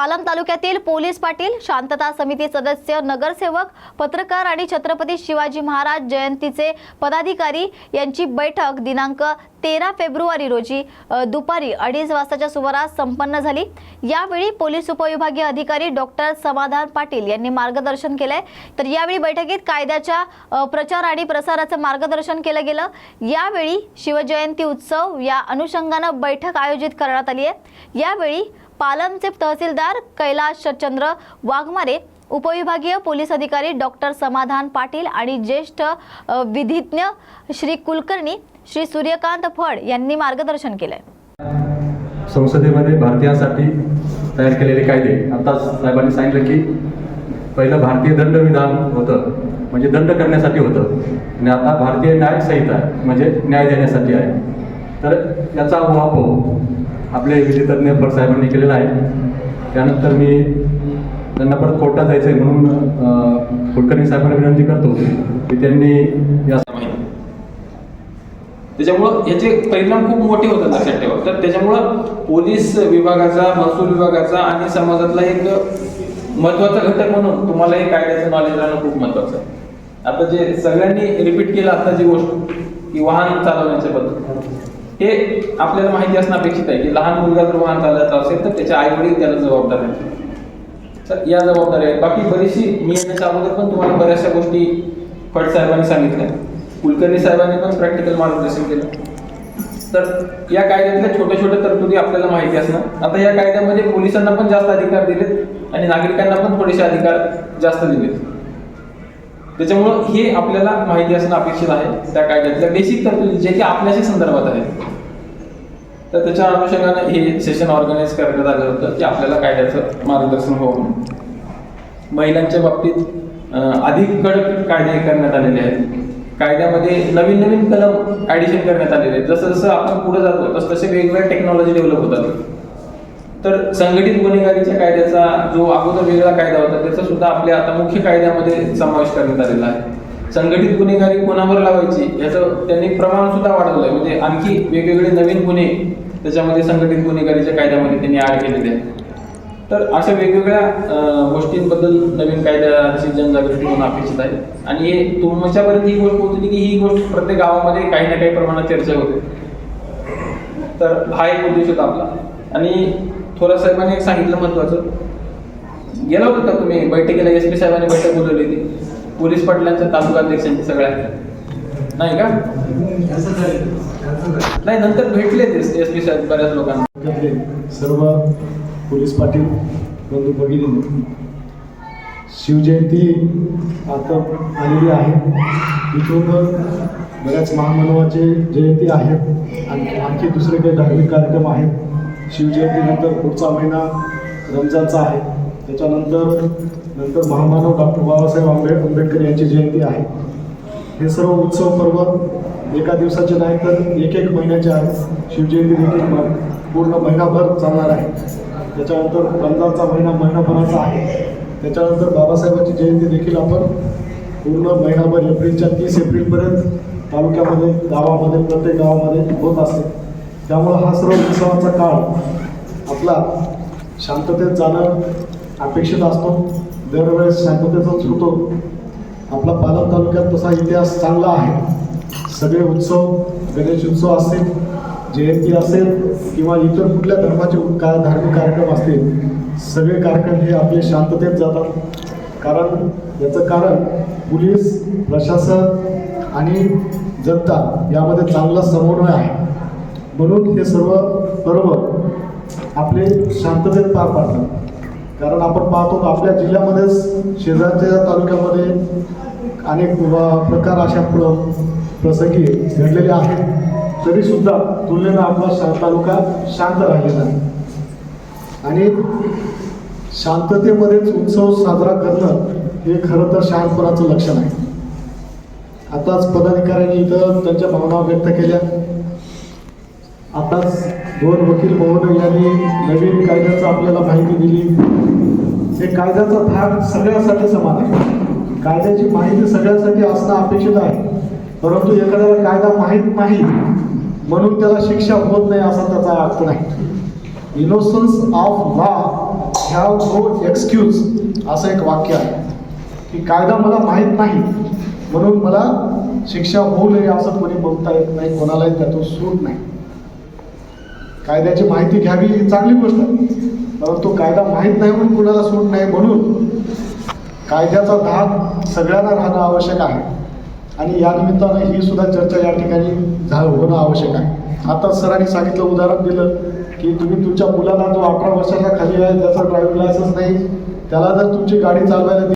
पालम तालुक्यातील पोलीस पाटील शांतता समिती सदस्य नगरसेवक पत्रकार आणि छत्रपती शिवाजी महाराज जयंतीचे पदाधिकारी यांची बैठक दिनांक तेरा फेब्रुवारी रोजी दुपारी अडीच वाजताच्या सुमारास संपन्न झाली. यावेळी पोलीस उपविभागीय अधिकारी डॉक्टर समाधान पाटील यांनी मार्गदर्शन केलंय. तर यावेळी बैठकीत कायद्याच्या प्रचार आणि प्रसाराचं मार्गदर्शन केलं गेलं. यावेळी शिवजयंती उत्सव या अनुषंगानं बैठक आयोजित करण्यात आली आहे. यावेळी पालमचे तहसीलदार कैलाश चंद्र वाघमारे उपविभागीय पोलीस अधिकारी डॉक्टर समाधान पाटील आणि ज्येष्ठ विधिज्ञ श्री कुलकर्णी श्री सूर्यकांत फड यांनी मार्गदर्शन केलंय. संसदेमध्ये भारतीयांसाठी तयार केलेले कायदे. आताच साहेबांनी सांगितलं की पहिलं भारतीय दंडविधान होतं म्हणजे दंड करण्यासाठी होतं. आणि आता भारतीय न्याय संहिता म्हणजे न्याय देण्यासाठी आहे. तर याचा वापर आपले विधितज्ञ फड साहेबांनी केलेला आहे. त्यानंतर मी त्यांना परत कोर्टात जायचं आहे म्हणून कुलकर्णी साहेबांना विनंती करतो की त्यांनी या त्याच्यामुळं याचे परिणाम खूप मोठे होतात लक्षात ठेवा. तर त्याच्यामुळं पोलीस विभागाचा महसूल विभागाचा आणि समाजातला एक महत्त्वाचा घटक म्हणून तुम्हाला हे कायद्याचं नॉलेज राहणं खूप महत्वाचं आहे. आता जे सगळ्यांनी रिपीट केलं आता जी गोष्ट की वाहन चालवण्याच्या बद्दल हे आपल्याला माहिती असणं अपेक्षित आहे की लहान मुलगा जर वाहन चालत असेल तर त्याच्या आई वडील त्याला जबाबदार आहेत. तर या जबाबदाऱ्या आहेत. बाकी बरीचशी मी येण्याच्या अगोदर पण तुम्हाला बऱ्याचशा गोष्टी फड साहेबांनी सांगितल्या. कुलकर्णी साहेबांनी पण प्रॅक्टिकल मार्गदर्शन केलं. तर या कायद्यातल्या छोट्या छोट्या तरतुदी आपल्याला माहिती असणं आता या कायद्यामध्ये पोलिसांना पण जास्त अधिकार दिलेत आणि नागरिकांना पण थोडेसे अधिकार जास्त दिलेत. त्याच्यामुळं हे आपल्याला माहिती असणं अपेक्षित आहे. त्या कायद्यातल्या बेसिक तरतुदी जे की आपल्याशी संदर्भात आहेत. तर त्याच्या अनुषंगाने हे सेशन ऑर्गनाईज करण्यात आलं होतं की आपल्याला कायद्याचं मार्गदर्शन व्हावं महिलांच्या बाबतीत अधिक कडक कायदे करण्यात आलेले आहेत. कायद्यामध्ये नवीन नवीन कलम ॲडिशन करण्यात आलेले आहेत. जसं जसं आपण पुढे जातो तसं तसे वेगवेगळ्या टेक्नॉलॉजी डेव्हलप होतात. तर संघटित गुन्हेगारीच्या कायद्याचा जो अगोदर वेगळा कायदा होता त्याचा सुद्धा आपल्या आता मुख्य कायद्यामध्ये समावेश करण्यात आलेला आहे. संघटित गुन्हेगारी कोणावर लावायची याचं त्यांनी प्रमाण सुद्धा आहे म्हणजे आणखी वेगवेगळे नवीन गुन्हे त्याच्यामध्ये संघटित गुन्हेगारीच्या कायद्यामध्ये त्यांनी ऍड केलेले आहेत. तर अशा वेगवेगळ्या गोष्टींबद्दल नवीन कायद्याची जनजागृती होणं अपेक्षित आहे. आणि हे तुमच्यापर्यंत ही गोष्ट पोहोचली की ही गोष्ट प्रत्येक गावामध्ये काही ना काही प्रमाणात चर्चा होते. तर हा एक उद्देश होता आपला. आणि थोरात साहेबांनी एक सांगितलं महत्वाचं गेला होता तुम्ही? बैठकीला एस पी साहेबांनी बैठक बोलवली होती. पोलीस पाटलांच्या तालुका अध्यक्षांची सगळ्या. नाही का? नाही नंतर भेटले ते एस पी साहेब बऱ्याच लोकांना. सर्व पोलीस पाटील बंधू भगिनी शिवजयंती आता आलेली आहे. तिथून बऱ्याच महामानवाचे जयंती आहेत. आणि आणखी दुसरे काही धार्मिक कार्यक्रम आहेत. शिवजयंतीनंतर पुढचा महिना रमजानचा आहे. त्याच्यानंतर नंतर महामानव डॉक्टर बाबासाहेब आंबे आंबेडकर यांची जयंती आहे. हे सर्व उत्सव पर्व एका दिवसाचे नाही तर एक एक महिन्याचे आहेत. शिवजयंती देखील पूर्ण महिनाभर चालणार आहे. त्याच्यानंतर रमजानचा महिना महिनाभराचा आहे. त्याच्यानंतर बाबासाहेबांची जयंती देखील आपण पूर्ण महिनाभर एप्रिलच्या तीस एप्रिलपर्यंत तालुक्यामध्ये गावामध्ये प्रत्येक गावामध्ये होत असते. त्यामुळं हा सर्व उत्सवाचा काळ आपला शांततेत जाणं अपेक्षित असतो. दरवेळेस शांततेचाच होतो आपला पालम तालुक्यात तसा इतिहास चांगला आहे. सगळे उत्सव गणेश उत्सव असेल जयंती असेल किंवा इतर कुठल्या धर्माचे का धार्मिक कार्यक्रम असतील सगळे कार्यक्रम हे आपले शांततेत जातात. कारण याचं कारण पोलीस प्रशासन आणि जनता यामध्ये चांगला समन्वय आहे. म्हणून हे सर्व बरोबर. आपले शांततेत पार पाडतात. कारण आपण पाहतो आपल्या जिल्ह्यामध्येच शेजारच्या तालुक्यामध्ये अनेक प्रकार अशा प्र प्रसंगी घडलेले आहेत. तरीसुद्धा तुलनेनं आपला शा तालुका शांत राहिलेला आहे. आणि शांततेमध्येच उत्सव साजरा करणं हे खरं तर शहाणपणाचं लक्षण आहे. आताच पदाधिकाऱ्यांनी इथं त्यांच्या भावना व्यक्त केल्या. आताच दोन वकील महोदय यांनी नवीन कायद्याचं आपल्याला माहिती दिली. हे कायद्याचा भाग सगळ्यासाठी समान आहे. कायद्याची माहिती सगळ्यासाठी असणं अपेक्षित आहे. परंतु एखाद्याला कायदा माहीत नाही म्हणून त्याला शिक्षा होत नाही असा त्याचा अर्थ नाही. इनोसन्स ऑफ लॉ ह्या नो एक्सक्यूज असं एक वाक्य आहे. की कायदा मला माहीत नाही म्हणून मला शिक्षा होऊ नये असं कोणी बोलता येत नाही कोणालाही त्यातून सूट नाही. कायद्याची माहिती घ्यावी ही चांगली गोष्ट आहे. परंतु कायदा माहीत नाही म्हणून कुणाला सूट नाही म्हणून कायद्याचा धाक सगळ्यांना राहणं आवश्यक आहे. आणि या निमित्तानं ही सुद्धा चर्चा या ठिकाणी झा होणं आवश्यक आहे. आता सरांनी सांगितलं उदाहरण दिलं की तुम्ही तुमच्या मुलाला जो अठरा वर्षाच्या खाली आहे त्याचा ड्रायव्हिंग लायसन्स नाही त्याला जर तुमची गाडी चालवायला दिली